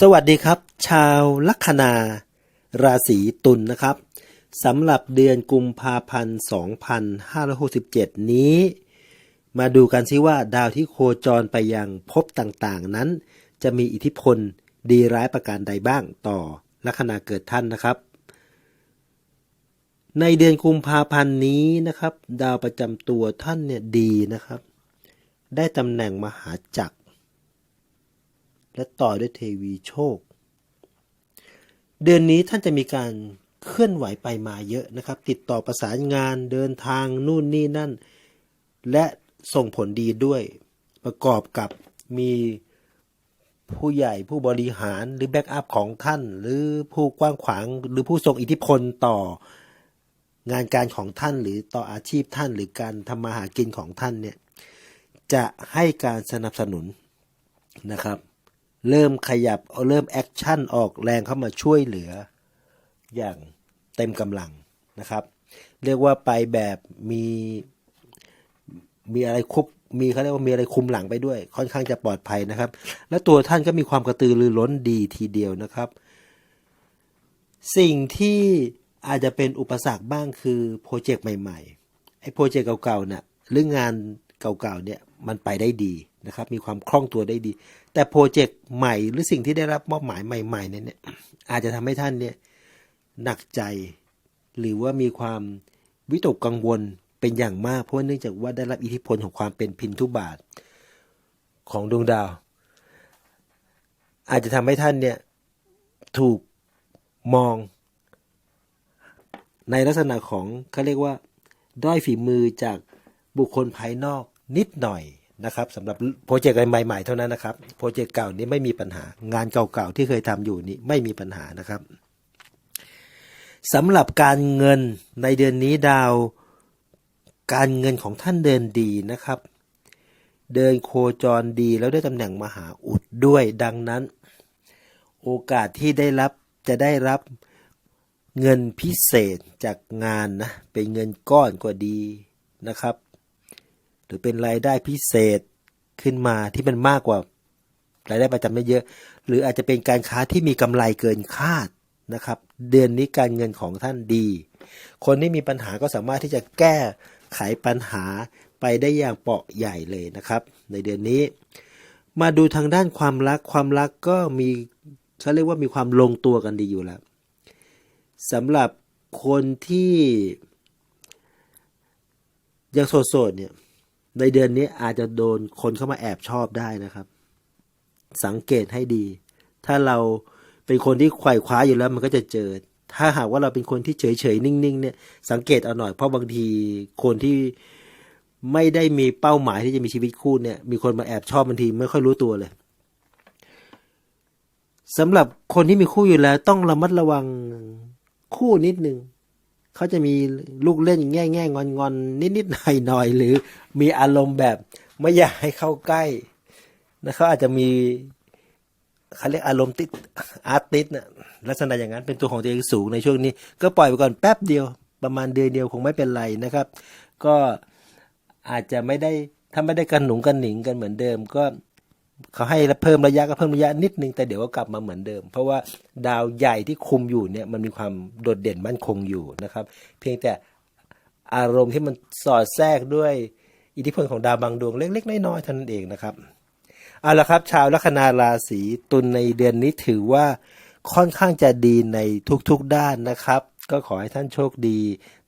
สวัสดีครับ ชาวลัคนา ราศีตุลนนะครับสำหรับเดือนกุมภาพันธ์2567 นี้ มาดูกันซิว่าดาวที่โคจรไปยังภพต่างๆ นั้น จะมีอิทธิพลดีร้ายประการใดบ้างต่อลัคนาเกิดท่านนะครับ ในเดือนกุมภาพันธ์นี้นะครับ ดาวประจำตัวท่านเนี่ยดีนะครับ ได้ตำแหน่งมหาจักร และต่อด้วยเทวีโชค เดือนนี้ท่านจะมีการเคลื่อนไหวไปมาเยอะนะครับ ติดต่อประสานงานเดินทางนู่นนี่นั่น และส่งผลดีด้วย ประกอบกับมีผู้ใหญ่ผู้บริหารหรือแบ็กอัพของท่าน หรือผู้กว้างขวางหรือผู้ทรงอิทธิพลต่องานการของท่านหรือต่ออาชีพท่านหรือการทำมาหากินของท่านเนี่ยจะให้การสนับสนุนนะครับ เริ่มขยับเริ่มแอคชั่นออกแรงเข้ามาช่วยเหลือ อย่างเต็มกำลังนะครับ เรียกว่าไปแบบมีมีอะไรคุบมีเขาเรียกว่ามีอะไรคุมหลังไปด้วย ค่อนข้างจะปลอดภัยนะครับ และตัวท่านก็มีความกระตือรือร้นดีทีเดียวนะครับ สิ่งที่อาจจะเป็นอุปสรรคบ้างคือโปรเจกต์ใหม่ๆไอ้โปรเจกต์เก่าๆเนี่ยหรืองานเก่าๆเนี่ยมันไปได้ดี นะครับมีความคล่องตัวได้ดี แต่โปรเจกต์ใหม่หรือสิ่งที่ได้รับมอบหมายใหม่ๆเนี่ยอาจจะทำให้ท่านเนี่ยหนักใจ หรือว่ามีความวิตกกังวลเป็นอย่างมาก เพราะเนื่องจากว่าได้รับอิทธิพลของความเป็นพินทุบาทของดวงดาว อาจจะทำให้ท่านเนี่ยถูกมอง ในลักษณะของเขาเรียกว่า ด้อยฝีมือจากบุคคลภายนอกนิดหน่อย นะครับสำหรับโปรเจกต์ใหม่ๆเท่านั้นนะครับโปรเจกต์เก่านี้ไม่มีปัญหางานเก่าๆที่เคยทำอยู่นี้ไม่มีปัญหานะครับสำหรับการเงินในเดือนนี้ดาว การเงินของท่านเดินดีนะครับ เดินโคจรดีแล้วได้ตำแหน่งมหาอุดด้วยดังนั้น โอกาสที่ได้รับจะได้รับเงินพิเศษจากงานนะเป็นเงินก้อนก็ดีนะครับ หรือเป็นรายได้พิเศษขึ้นมาที่มันมากกว่ารายได้ประจำไม่เยอะ หรืออาจจะเป็นการค้าที่มีกำไรเกินคาดนะครับ เดือนนี้การเงินของท่านดี คนที่มีปัญหาก็สามารถที่จะแก้ไขปัญหาไปได้อย่างเปาะใหญ่เลยนะครับ ในเดือนนี้ มาดูทางด้านความรักความรักก็มีเขาเรียกว่ามีความลงตัวกันดีอยู่แล้วสำหรับคนที่ยังโสดๆเนี่ย ในเดือนนี้อาจจะโดนคนเข้ามาแอบชอบได้นะครับ สังเกตให้ดี ถ้าเราเป็นคนที่ไขว่คว้าอยู่แล้วมันก็จะเจอ ถ้าหากว่าเราเป็นคนที่เฉยๆนิ่งๆ เนี่ย สังเกตเอาหน่อย เพราะบางทีคนที่ไม่ได้มีเป้าหมายที่จะมีชีวิตคู่เนี่ย มีคนมาแอบชอบบางทีไม่ค่อยรู้ตัวเลยสำหรับคนที่มีคู่อยู่แล้ว ต้องระมัดระวังคู่นิดนึง เขาจะมีลูกเล่นแง่แง่งอนงอนนิดนิดหน่อยหน่อยหรือมีอารมณ์แบบไม่อยากให้เข้าใกล้นะเขาอาจจะมีเขาเรียกอารมณ์ติดอาร์ติสนะลักษณะอย่างนั้นเป็นตัวของตัวเองสูงในช่วงนี้ ก็ปล่อยไปก่อนแป๊บเดียว ประมาณเดือนเดียวคงไม่เป็นไรนะครับ ก็อาจจะไม่ได้ถ้าไม่ได้กันหนุงกันหนิงกันเหมือนเดิม ก็ เขาให้เพิ่มระยะก็เพิ่มระยะนิดนึงแต่เดี๋ยวก็กลับมาเหมือนเดิม เพราะว่าดาวใหญ่ที่คุมอยู่เนี่ยมันมีความโดดเด่นมั่นคงอยู่นะครับ เพียงแต่อารมณ์ที่มันสอดแทรกด้วยอิทธิพลของดาวบางดวงเล็กๆน้อยๆเท่านั้นเองนะครับเอาละครับ ชาวลัคนาราศีตุลในเดือนนี้ถือว่าค่อนข้างจะดีในทุกๆด้านนะครับ ก็ขอให้ท่านโชคดี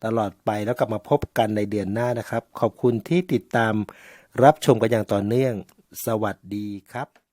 ตลอดไปแล้วกลับมาพบกันในเดือนหน้านะครับ ขอบคุณที่ติดตามรับชมกันอย่างต่อเนื่อง สวัสดีครับ